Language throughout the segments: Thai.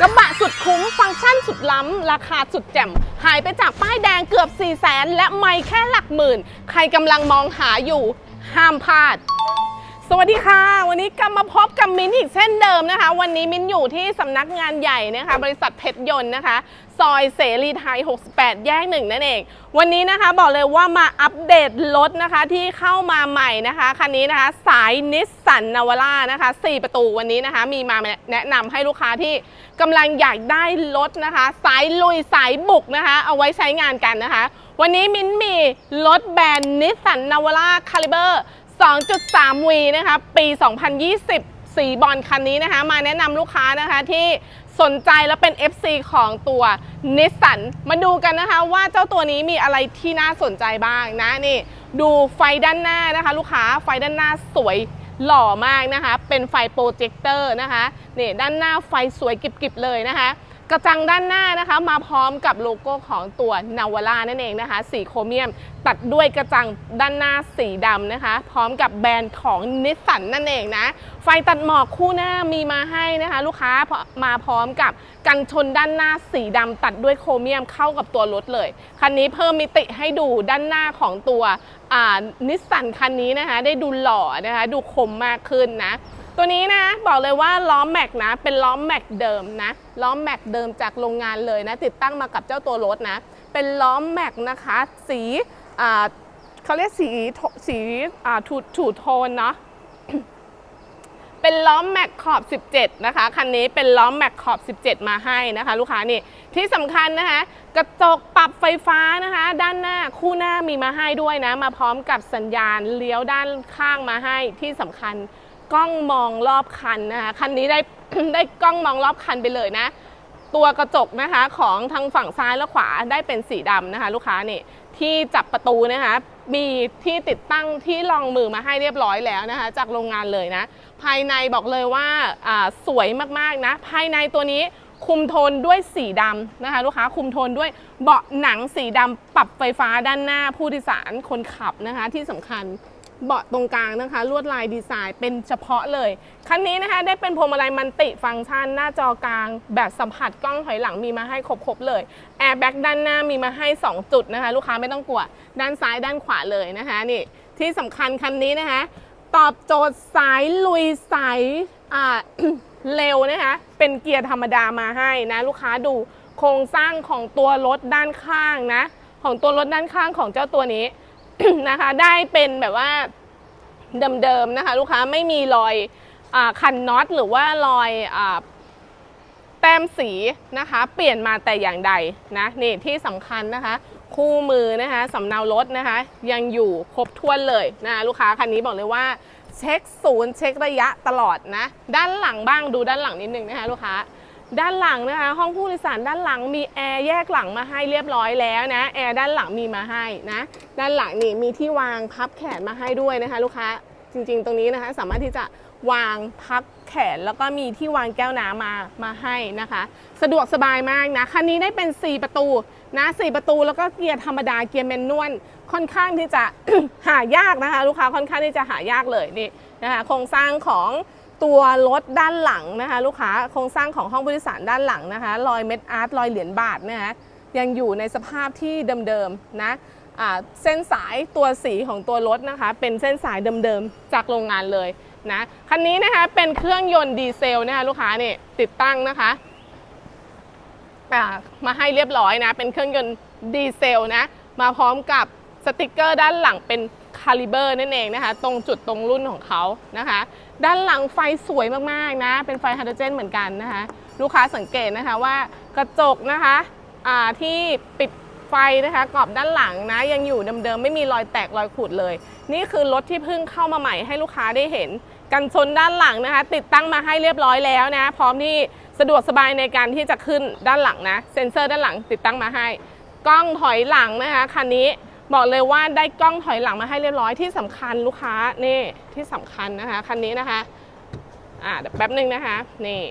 กระบะสุดคุ้มฟังก์ชันสุดล้ำ ราคาสุดแจ่ม หายไปจากป้ายแดงเกือบ 4 0 0แสนและไม่แค่หลักหมื่น ใครกำลังมองหาอยู่ ห้ามพลาด สวัสดีค่ะ วันนี้กลับมาพบกับมิ้นท์อีกเช่นเดิมนะคะ วันนี้มิ้นท์อยู่ที่สำนักงานใหญ่นะคะ บริษัทเพชรยนต์นะคะ ซอยเสรีไทย 68 แยกหนึ่งนั่นเอง วันนี้นะคะบอกเลยว่ามาอัปเดตรถนะคะที่เข้ามาใหม่นะคะคันนี้นะคะ สายนิสสันนาวาร่านะคะ 4 ประตูวันนี้นะคะ มีมาแนะนำให้ลูกค้าที่กำลังอยากได้รถนะคะ สายลุยสายบุกนะคะ เอาไว้ใช้งานกันนะคะ วันนี้มิ้นท์มีรถแบรนด์นิสสันนาวาร่าคาลิเบอร์ 2.3V นะคะ ปี 2020 สีบอลคันนี้นะคะ มาแนะนำลูกค้านะคะที่สนใจและเป็น FC ของตัวนิสสันมาดูกันนะคะว่าเจ้าตัวนี้มีอะไรที่น่าสนใจบ้างนะนี่ ดูไฟด้านหน้านะคะ ลูกค้าไฟด้านหน้าสวยหล่อมากนะคะ เป็นไฟโปรเจคเตอร์นะคะนี่ด้านหน้าไฟสวยกริบๆเลยนะคะ กระจังด้านหน้านะคะ มาพร้อมกับโลโก้ของตัวนาวาร่านั่นเองนะคะ สีโครเมียม ตัดด้วยกระจังด้านหน้าสีดำนะคะ พร้อมกับแบรนด์ของนิสสันนั่นเองนะ ไฟตัดหมอกคู่หน้ามีมาให้นะคะ ลูกค้ามาพร้อมกับกันชนด้านหน้าสีดำตัดด้วยโครเมียมเข้ากับตัวรถเลย คันนี้เพิ่มมิติให้ดูด้านหน้าของตัวนิสสันคันนี้นะคะ ได้ดูหล่อนะคะ ดูคมมากขึ้นนะ ตัวนี้นะบอกเลยว่าล้อแม็กนะ เป็นล้อแม็กเดิมนะล้อแม็กเดิมจากโรงงานเลยนะ ติดตั้งมากับเจ้าตัวรถนะ เป็นล้อแม็กนะคะ สีเขาเรียกสีสีถูถูโทนเนาะเป็นล้อแม็กขอบ 17 นะคะ คันนี้เป็นล้อแม็กขอบ 17 มาให้นะคะ ลูกค้านี่ที่สำคัญนะคะ กระจกปรับไฟฟ้านะคะ ด้านหน้าคู่หน้ามีมาให้ด้วยนะ มาพร้อมกับสัญญาณเลี้ยวด้านข้างมาให้ที่สำคัญ กล้องมองรอบคันนะคะคันนี้ได้ได้กล้องมองรอบคันไปเลยนะ ตัวกระจกนะคะของทางฝั่งซ้ายและขวาได้เป็นสีดำนะคะ ลูกค้านี่ที่จับประตูนะคะมีที่ติดตั้งที่รองมือมาให้เรียบร้อยแล้วนะคะ จากโรงงานเลยนะ ภายในบอกเลยว่าอ่าสวยมากๆนะ ภายในตัวนี้คุมโทนด้วยสีดำนะคะ ลูกค้าคุมโทนด้วยเบาะหนังสีดำปรับไฟฟ้าด้านหน้าผู้โดยสารคนขับนะคะที่สำคัญ เบาะตรงกลางนะคะ ลวดลายดีไซน์เป็นเฉพาะเลย คันนี้นะคะได้เป็นพวงมาลัยมันติฟังก์ชัน หน้าจอกลาง แบบสัมผัสกล้องถอยหลังมีมาให้ครบๆเลยแอร์แบ็กด้านหน้ามีมาให้ 2 จุดนะคะ ลูกค้าไม่ต้องกลัว ด้านซ้ายด้านขวาเลยนะคะนี่ที่สำคัญคันนี้นะคะ ตอบโจทย์สายลุยสายเร็วนะคะ เป็นเกียร์ธรรมดามาให้นะ ลูกค้าดูโครงสร้างของตัวรถด้านข้างนะ ของตัวรถด้านข้างของเจ้าตัวนี้ นะคะ ได้เป็นแบบว่าเดิมๆนะคะ ลูกค้าไม่มีรอยอคันน็อตหรือว่ารอยอแต้มสีนะคะ เปลี่ยนมาแต่อย่างใดนะนี่ที่สำคัญนะคะ คู่มือนะคะสำเนารถนะคะ ยังอยู่ครบถ้วนเลยนะลูกค้าคันนี้บอกเลยว่าเช็คศูนย์เช็คระยะตลอดนะ ด้านหลังบ้างดูด้านหลังนิดนึงนะคะลูกค้า ด้านหลังนะคะ ห้องผู้โดยสารด้านหลังมีแอร์แยกหลังมาให้เรียบร้อยแล้วนะแอร์ด้านหลังมีมาให้นะ ด้านหลังนี่มีที่วางพับแขนมาให้ด้วยนะคะ ลูกค้าจริง ๆ ตรงนี้นะคะ สามารถที่จะวางพับแขนแล้วก็มีที่วางแก้วน้ำมามาให้นะคะ สะดวกสบายมากนะคันนี้ได้เป็น 4 ประตูนะ4ประตูแล้วก็เกียร์ธรรมดาเกียร์แมนนวลค่อนข้างที่จะหายากนะคะ ลูกค้าค่อนข้างที่จะหายากเลยนี่นะคะโครงสร้างของ ตัวรถด้านหลังนะคะ ลูกค้าโครงสร้างของห้องผู้โดยสารด้านหลังนะคะรอยเม็ดอาร์ตรอยเหรียญบาทนะคะยังอยู่ในสภาพที่เดิมๆนะอ่าเส้นสายตัวสีของตัวรถนะคะ เป็นเส้นสายเดิมๆจากโรงงานเลยนะคันนี้นะคะเป็นเครื่องยนต์ดีเซลนะคะลูกค้านี่ติดตั้งนะคะมาให้เรียบร้อยนะเป็นเครื่องยนต์ดีเซลนะมาพร้อมกับสติกเกอร์ด้านหลังเป็น คาลิเบอร์นั่นเองนะคะ ตรงจุดตรงรุ่นของเขานะคะ ด้านหลังไฟสวยมากๆนะ เป็นไฟไฮโดรเจนเหมือนกันนะคะ ลูกค้าสังเกตนะคะว่ากระจกนะคะที่ปิดไฟนะคะกรอบด้านหลังนะยังอยู่เดิมๆไม่มีรอยแตกรอยขูดเลย นี่คือรถที่เพิ่งเข้ามาใหม่ให้ลูกค้าได้เห็น กันชนด้านหลังนะคะ ติดตั้งมาให้เรียบร้อยแล้วนะ พร้อมที่สะดวกสบายในการที่จะขึ้นด้านหลังนะ เซ็นเซอร์ด้านหลังติดตั้งมาให้ กล้องถอยหลังนะคะคันนี้ บอกเลยว่าได้กล้องถอยหลังมาให้เรียบร้อยที่สำคัญลูกค้านี่ที่สำคัญนะคะคันนี้นะคะอ่าเดี๋ยวแป๊บหนึ่งนะคะนี่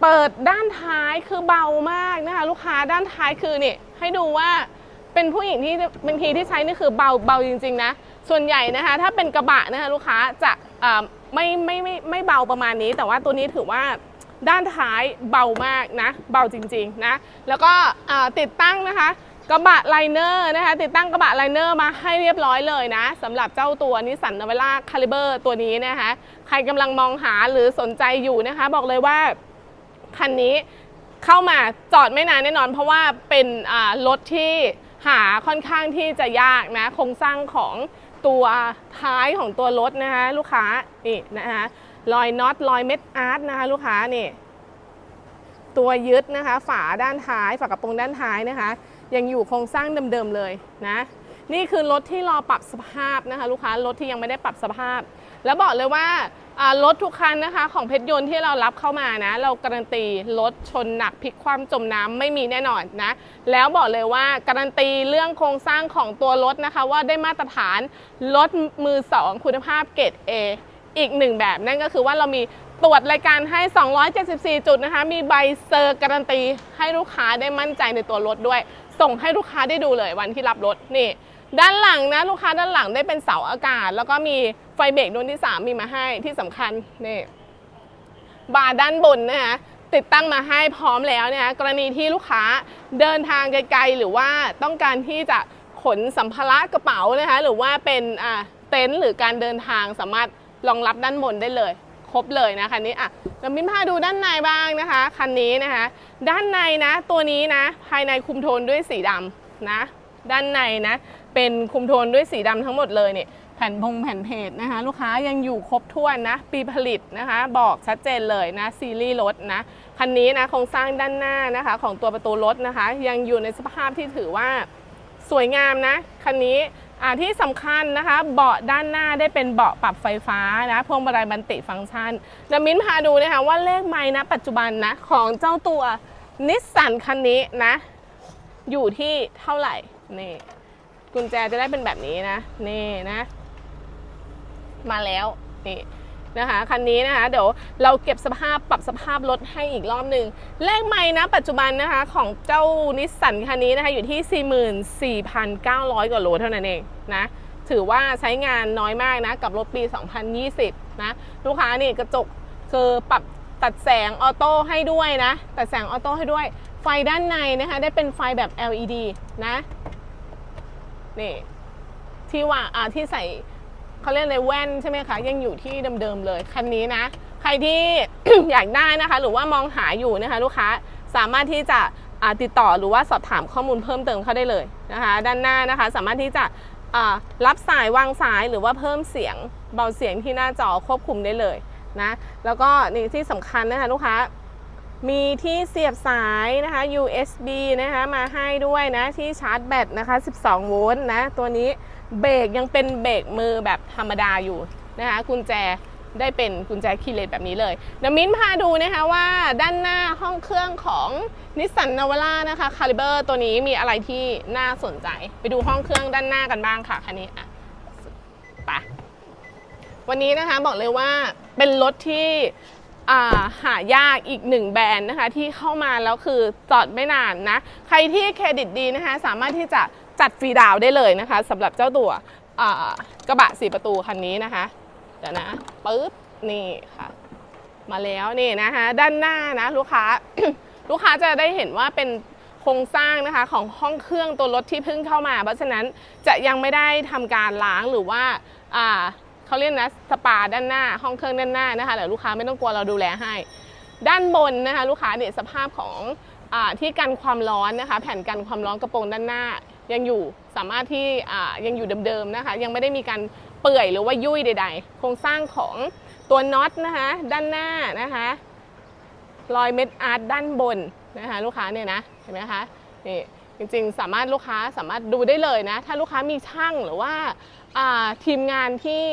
เปิดด้านท้ายคือเบามากนะคะ ลูกค้าด้านท้ายคือนี่ให้ดูว่าเป็นผู้หญิงที่บางทีที่ใช้นี่คือเบาเบาจริงๆนะส่วนใหญ่นะคะ ถ้าเป็นกระบะนะคะลูกค้าจะอ่าไม่ไม่ไม่ไม่เบาประมาณนี้ แต่ว่าตัวนี้ถือว่าด้านท้ายเบามากนะ เบาจริงๆนะ แล้วก็ติดตั้งนะคะ กระบะไลเนอร์นะคะติดตั้งกระบะไลเนอร์มาให้เรียบร้อยเลยนะสำหรับเจ้าตัวนิสสันน a เวล่าคาลิเบอร์ตัวนี้นะคะใครกำลังมองหาหรือสนใจอยู่นะคะ บอกเลยว่าคันนี้เข้ามาจอดไม่นานแน่นอน เพราะว่าเป็นรถที่หาค่อนข้างที่จะยากนะโครงสร้างของตัวท้ายของตัวรถนะคะลูกค้านี่นะคะรอยน็อตรอยเม็ดอาร์ตนะคะลูกค้านี่ตัวยึดนะคะ ฝาด้านท้ายฝากระโปรงด้านท้ายนะคะ ยังอยู่โครงสร้างเดิมๆเลยนะ นี่คือรถที่รอปรับสภาพนะคะลูกค้ารถที่ยังไม่ได้ปรับสภาพ แล้วบอกเลยว่ารถทุกคันนะคะของเพชรยนต์ที่เรารับเข้ามานะ เราการันตีรถชนหนักพลิกคว่ำจมน้ำไม่มีแน่นอนนะ แล้วบอกเลยว่าการันตีเรื่องโครงสร้างของตัวรถนะคะ ว่าได้มาตรฐานรถมือ 2 คุณภาพเกรด A อีกหนึ่งแบบนั่นก็คือว่าเรามีตรวจรายการให้ 274 จุดนะคะ มีใบเซอร์การันตีให้ลูกค้าได้มั่นใจในตัวรถด้วย ส่งให้ลูกค้าได้ดูเลยวันที่รับรถนี่ ด้านหลังนะลูกค้าด้านหลังได้เป็นเสาอากาศ แล้วก็มีไฟเบรกดวงที่ 3 มีมาให้ที่สำคัญนี่บาร์ด้านบนนะคะติดตั้งมาให้พร้อมแล้วเนี่ยกรณีที่ลูกค้าเดินทางไกลๆหรือว่าต้องการที่จะขนสัมภาระกระเป๋านะคะหรือว่าเป็นอ่าเต็นท์หรือการเดินทางสามารถรองรับด้านบนได้เลย ครบเลยนะคันนี้อะเรามิ้นพาดูด้านในบ้างนะคะ คันนี้นะคะ ด้านในนะตัวนี้นะ ภายในคุมโทนด้วยสีดำนะ ด้านในนะ เป็นคุมโทนด้วยสีดำทั้งหมดเลยเนี่ยแผ่นพงแผ่นเพจนะคะ ลูกค้ายังอยู่ครบถ้วนนะ ปีผลิตนะคะ บอกชัดเจนเลยนะ ซีรีส์รถนะคันนี้นะโครงสร้างด้านหน้านะคะ ของตัวประตูรถนะคะ ยังอยู่ในสภาพที่ถือว่าสวยงามนะคันนี้ ที่สำคัญนะคะเบาะด้านหน้าได้เป็นเบาะปรับไฟฟ้านะพวงมาลัยบันติฟังก์ชันจะมิ้นพาดูนะคะว่าเลขไม้นะปัจจุบันนะของเจ้าตัวนิสสันคันนี้นะ อยู่ที่เท่าไหร่นี่กุญแจจะได้เป็นแบบนี้นะ นี่นะ มาแล้วนี่ นะคะคันนี้นะคะเดี๋ยวเราเก็บสภาพปรับสภาพรถให้อีกรอบหนึ่งเลขไม่นะปัจจุบันนะคะของเจ้านิสสันคันนี้นะคะอยู่ที่ 44,900 กว่าโลเท่านั้นเองนะถือว่าใช้งานน้อยมากนะกับรถปี 2020 นะลูกค้านี่กระจกคือปรับตัดแสงออโต้ให้ด้วยนะ ตัดแสงออโต้ให้ด้วย ไฟด้านในนะคะได้เป็นไฟแบบ LED นะนี่ที่ว่าอ่าที่ใส่ เขาเรียกในแว่นใช่ไหมคะยังอยู่ที่เดิมๆเลยคันนี้นะ ใครที่ อยากได้นะคะ หรือว่ามองหาอยู่นะคะ ลูกค้าสามารถที่จะติดต่อหรือว่าสอบถามข้อมูลเพิ่มเติมเข้าได้เลยนะคะ ด้านหน้านะคะ สามารถที่จะรับสายวางสายหรือว่าเพิ่มเสียงเบาเสียงที่หน้าจอควบคุมได้เลยนะแล้วก็นี่ที่สำคัญนะคะลูกค้า มีที่เสียบสายนะคะ USB นะคะมาให้ด้วยนะที่ชาร์จแบตนะคะ 12 โวลต์นะ ตัวนี้เบรกยังเป็นเบรกมือแบบธรรมดาอยู่นะคะกุญแจได้เป็นกุญแจคีย์เลสแบบนี้เลยเดี๋ยวมิ้นพาดูนะคะว่าด้านหน้าห้องเครื่องของนิสสันนาวาร่านะคะคาลิเบอร์ตัวนี้มีอะไรที่น่าสนใจ ไปดูห้องเครื่องด้านหน้ากันบ้างค่ะคันนี้อะไปวันนี้นะคะบอกเลยว่าเป็นรถที่ หายากอีกหนึ่งแบรนด์นะคะที่เข้ามาแล้วคือจอดไม่นานนะ ใครที่เครดิตดีนะคะสามารถที่จะจัดฟรีดาวได้เลยนะคะสำหรับเจ้าตัวกระบะสี่ประตูคันนี้นะคะเดี๋ยวนะปึ๊บนี่ค่ะ มาแล้วนี่นะคะ ด้านหน้านะลูกค้าลูกค้าจะได้เห็นว่าเป็นโครงสร้างนะคะของห้องเครื่องตัวรถที่เพิ่งเข้ามา เพราะฉะนั้นจะยังไม่ได้ทำการล้างหรือว่า เขาเรียกนะสปาด้านหน้า ห้องเครื่องด้านหน้านะคะเดี๋ยลูกค้าไม่ต้องกลัวเราดูแลให้ ด้านบนนะคะลูกค้าเนี่ยสภาพของอที่กันความร้อนนะคะ แผ่นกันความร้อนกระโปรงด้านหน้า ยังอยู่สามารถที่ยังอยู่เดิมๆนะคะ ยังไม่ได้มีการเปื่อยหรือว่ายุ่ยใด ๆ โครงสร้างของตัวน็อตนะคะด้านหน้านะคะรอยเม็ดอาร์ตด้านบนนะคะลูกค้าเนี่ยนะเห็นไหมคะนี่จริงๆ สามารถลูกค้าสามารถดูได้เลยนะ ถ้าลูกค้ามีช่างหรือว่า ทีมงานที่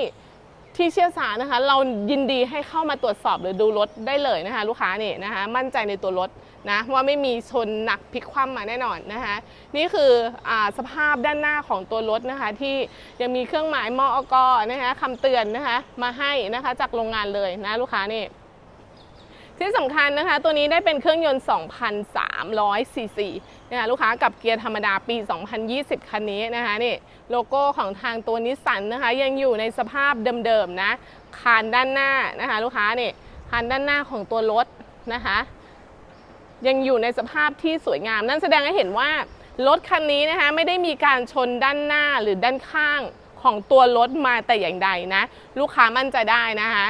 ที่เชี่ยวชาญนะคะ เรายินดีให้เข้ามาตรวจสอบหรือดูรถได้เลยนะคะ ลูกค้านี่นะคะ มั่นใจในตัวรถนะว่าไม่มีชนหนักพลิกคว่ำมาแน่นอนนะคะ นี่คืออสภาพด้านหน้าของตัวรถนะคะ ที่ยังมีเครื่องหมายมอกนะคะคำเตือนนะคะ มาให้นะคะจากโรงงานเลยนะลูกค้านี่ ที่สำคัญนะคะ ตัวนี้ได้เป็นเครื่องยนต์ 2,300ซีซีนะคะลูกค้ากับเกียร์ธรรมดาปี 2020 คันนี้นะคะนี่โลโก้ของทางตัวนิสสันนะคะ ยังอยู่ในสภาพเดิมๆนะคานด้านหน้านะคะลูกค้านี่คานด้านหน้าของตัวรถนะคะ ยังอยู่ในสภาพที่สวยงาม นั่นแสดงให้เห็นว่ารถคันนี้นะคะไม่ได้มีการชนด้านหน้าหรือด้านข้างของตัวรถมาแต่อย่างใดนะ ลูกค้ามั่นใจได้นะคะ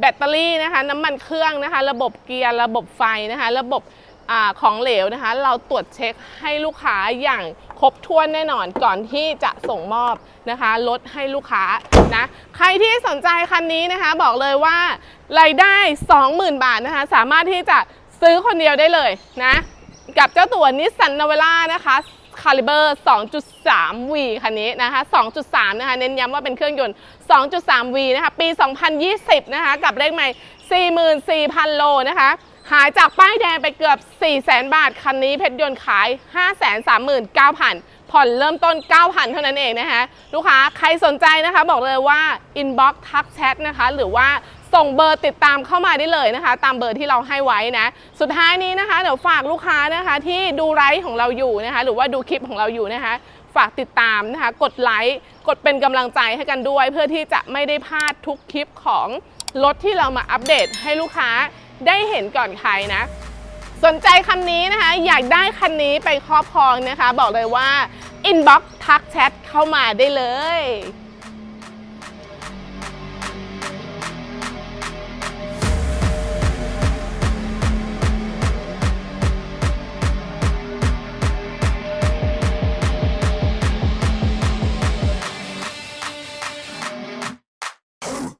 แบตเตอรี่นะคะ น้ำมันเครื่องนะคะ ระบบเกียร์ ระบบไฟนะคะ ระบบอของเหลวนะคะ เราตรวจเช็คให้ลูกค้าอย่างครบถ้วนแน่นอนก่อนที่จะส่งมอบนะคะรถให้ลูกค้านะใครที่สนใจคันนี้นะคะ บอกเลยว่ารายได้ 20,000 บาทนะคะ สามารถที่จะซื้อคนเดียวได้เลยนะ กับเจ้าตัวนิสสันน a เวล่านะคะ คาลิเบอร์ 2.3V คันนี้นะคะ 2.3 นะคะ เน้นย้ำว่าเป็นเครื่องยนต์ 2.3V นะคะ ปี 2020 นะคะ กับเลขใหม่ 44,000 โลนะคะหายจากป้ายแดงไปเกือบ 400,000บาท คันนี้เพชรยนต์ขาย 539,000 ผ่อนเริ่มต้น 9,000 เท่านั้นเองนะคะ ลูกค้าใครสนใจนะคะ บอกเลยว่า inbox ทักแชทนะคะ หรือว่า ส่งเบอร์ติดตามเข้ามาได้เลยนะคะ ตามเบอร์ที่เราให้ไว้นะ สุดท้ายนี้นะคะเดี๋ยวฝากลูกค้านะคะที่ดูไลฟ์ของเราอยู่นะคะ หรือว่าดูคลิปของเราอยู่นะคะ ฝากติดตามนะคะ กดไลค์กดเป็นกำลังใจให้กันด้วย เพื่อที่จะไม่ได้พลาดทุกคลิปของรถที่เรามาอัปเดตให้ลูกค้าได้เห็นก่อนใครนะ สนใจคันนี้นะคะ อยากได้คันนี้ไปครอบครองนะคะ บอกเลยว่า inbox ทักแชทเข้ามาได้เลย